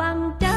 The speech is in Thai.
บังใจ